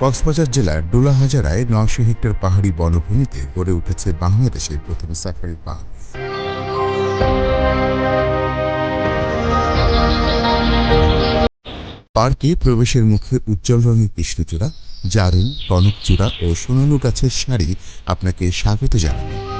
কক্সবাজার জেলার ডোলাহাজারায় নয়শো হেক্টর পাহাড়ি বনভূমিতে গড়ে উঠেছে বাংলাদেশের প্রথম সাফারি পার্ক পার্কে প্রবেশের মুখে উজ্জ্বল রঙের কৃষ্ণচূড়া, জারুন, কনকচূড়া ও সোনালু গাছের সারি আপনাকে স্বাগত জানাবে।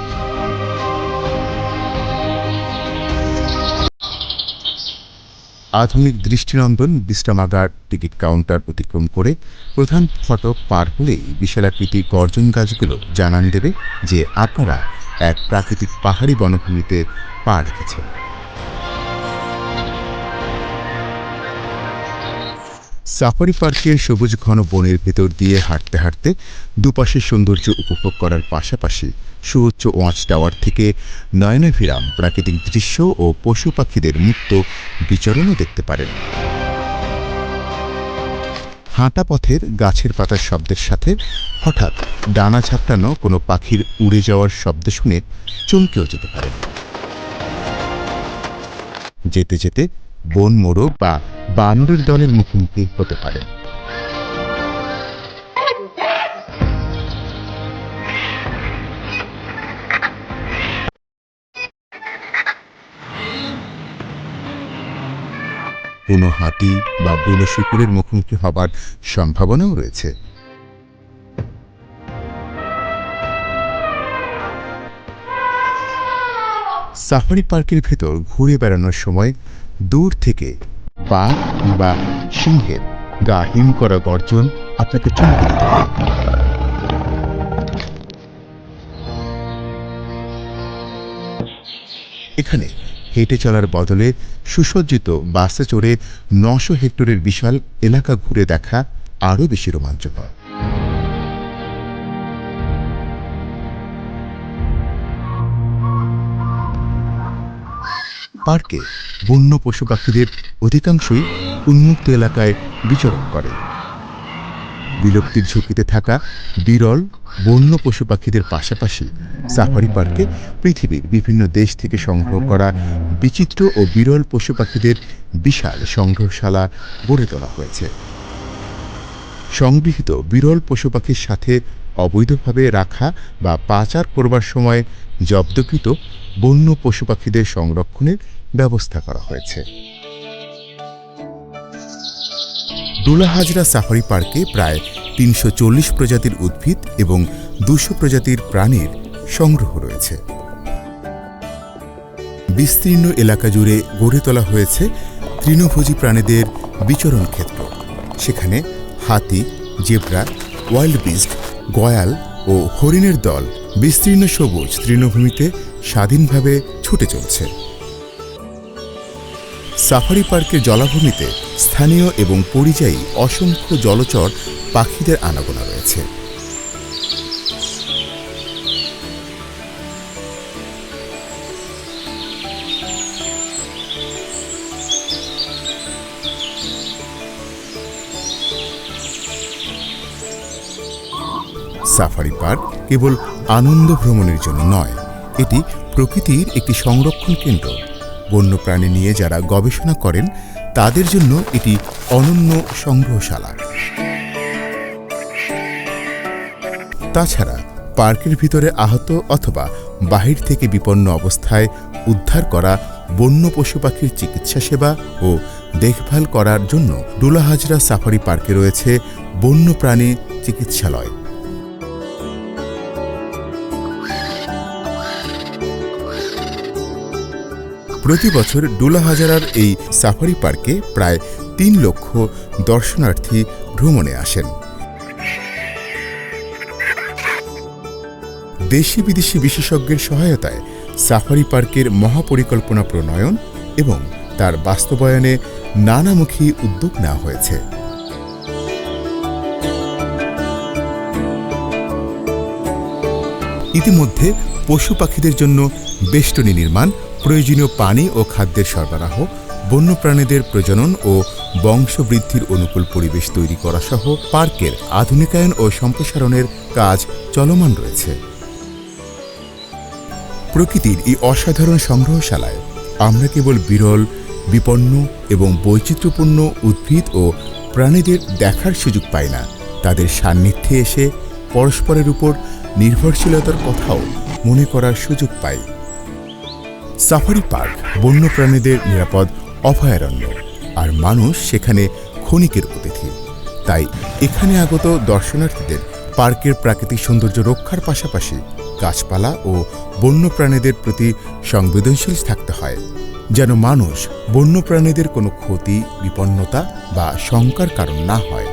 আধুনিক দৃষ্টিনন্দন বিশ্রামাগার টিকিট কাউন্টার অতিক্রম করে প্রধান ফটক পার হলেই বিশালাকৃতি গর্জন গাছগুলো জানান দেবে যে আপনারা এক প্রাকৃতিক পাহাড়ি বনভূমিতে পা রেখেছেন। সাফারি পার্কের সবুজ ঘন বনের ভেতর দিয়ে হাঁটতে হাঁটতে দুপাশের সৌন্দর্য উপভোগ করার পাশাপাশি সুউচ্চ ওয়াচ টাওয়ার থেকে নয়নাভিরাম প্রাকৃতিক দৃশ্য ও পশু পাখিদের মুক্ত বিচরণও দেখতে পারেন। হাঁটা পথের গাছের পাতার শব্দের সাথে হঠাৎ ডানা ঝাপটানো কোনো পাখির উড়ে যাওয়ার শব্দ শুনে চমকেও যেতে পারেন। যেতে যেতে বন মোরগ বা বানরের দলের মুখোমুখি হতে পারে। কোনো হাতি বা বুনো শুকুরের মুখোমুখি হবার সম্ভাবনাও রয়েছে। সাফারি পার্কের ভেতর ঘুরে বেড়ানোর সময় দূর থেকে বাঘ বা সিংহের গা হিম করা গর্জন আপনাকে চমকে দিতে। এখানে হেঁটে চলার বদলে সুসজ্জিত বাসে চড়ে নশো হেক্টরের বিশাল এলাকা ঘুরে দেখা আরও বেশি রোমাঞ্চকর পার্কে বন্য পশু পাখিদের অধিকাংশই উন্মুক্ত এলাকায় বিচরণ করে। বিলুপ্তির ঝুঁকিতে থাকা বিরল বন্য পশু পাখিদের পাশাপাশি সাফারি পার্কে পৃথিবীর বিভিন্ন দেশ থেকে সংগ্রহ করা বিচিত্র ও বিরল পশু পাখিদের বিশাল সংগ্রহশালা গড়ে তোলা হয়েছে। সংগৃহীত বিরল পশু পাখির সাথে অবৈধভাবে রাখা বা পাচার করবার সময় জব্দকৃত বন্য পশু পাখিদের সংরক্ষণের ব্যবস্থা করা হয়েছে। ডোলাহাজরা সাফারি পার্কে প্রায় তিনশো চল্লিশ প্রজাতির উদ্ভিদ এবং দুশো প্রজাতির প্রাণীর সংগ্রহ রয়েছে। বিস্তীর্ণ এলাকা জুড়ে গড়ে তোলা হয়েছে তৃণভোজী প্রাণীদের বিচরণ ক্ষেত্র সেখানে হাতি, জেব্রা, ওয়াইল্ড বিস্ট গয়াল ও হরিণের দল বিস্তীর্ণ সবুজ তৃণভূমিতে স্বাধীনভাবে ছুটে চলছে। সাফারি পার্কের জলাভূমিতে স্থানীয় এবং পরিযায়ী অসংখ্য জলচর পাখিদের আনাগোনা রয়েছে। সাফারি পার্ক কেবল আনন্দ ভ্রমণের জন্য নয়, এটি প্রকৃতির একটি সংরক্ষণ কেন্দ্র। বন্যপ্রাণী নিয়ে যারা গবেষণা করেন, তাদের জন্য এটি অনন্য সংগ্রহশালা। তাছাড়া, পার্কের ভিতরে আহত অথবা বাহির থেকে বিপন্ন অবস্থায় উদ্ধার করা বন্য পশু পাখির চিকিৎসা সেবা ও দেখভাল করার জন্য ডুলাহাজরা সাফারি পার্কে রয়েছে বন্যপ্রাণী চিকিৎসালয়। প্রতি বছর ডুলাহাজারার এই সাফারি পার্কে প্রায় তিন লক্ষ দর্শনার্থী ভ্রমণে আসেন। দেশি বিদেশি বিশেষজ্ঞের সহায়তায় সাফারি পার্কের মহাপরিকল্পনা প্রণয়ন এবং তার বাস্তবায়নে নানামুখী উদ্যোগ নেওয়া হয়েছে। ইতিমধ্যে পশু পাখিদের জন্য বেষ্টনী নির্মাণ প্রয়োজনীয় পানি ও খাদ্যের সরবরাহ, বন্যপ্রাণীদের প্রজনন ও বংশবৃদ্ধির অনুকূল পরিবেশ তৈরি করা সহ পার্কের আধুনিকায়ন ও সম্প্রসারণের কাজ চলমান রয়েছে। প্রকৃতির এই অসাধারণ সংগ্রহশালায় আমরা কেবল বিরল, বিপন্ন এবং বৈচিত্র্যপূর্ণ উদ্ভিদ ও প্রাণীদের দেখার সুযোগ পাই না, তাদের সান্নিধ্যে এসে পরস্পরের উপর নির্ভরশীলতার কথাও মনে করার সুযোগ পাই। সাফারি পার্ক, বন্যপ্রাণীদের নিরাপদ, অভয়ারণ্য। আর মানুষ সেখানে ক্ষণিকের অতিথি। তাই এখানে আগত দর্শনার্থীদের পার্কের প্রাকৃতিক সৌন্দর্য রক্ষার পাশাপাশি গাছপালা ও বন্যপ্রাণীদের প্রতি সংবেদনশীল থাকতে হয়, যেন মানুষ বন্যপ্রাণীদের কোনো ক্ষতি, বিপন্নতা বা শঙ্কার কারণ না হয়।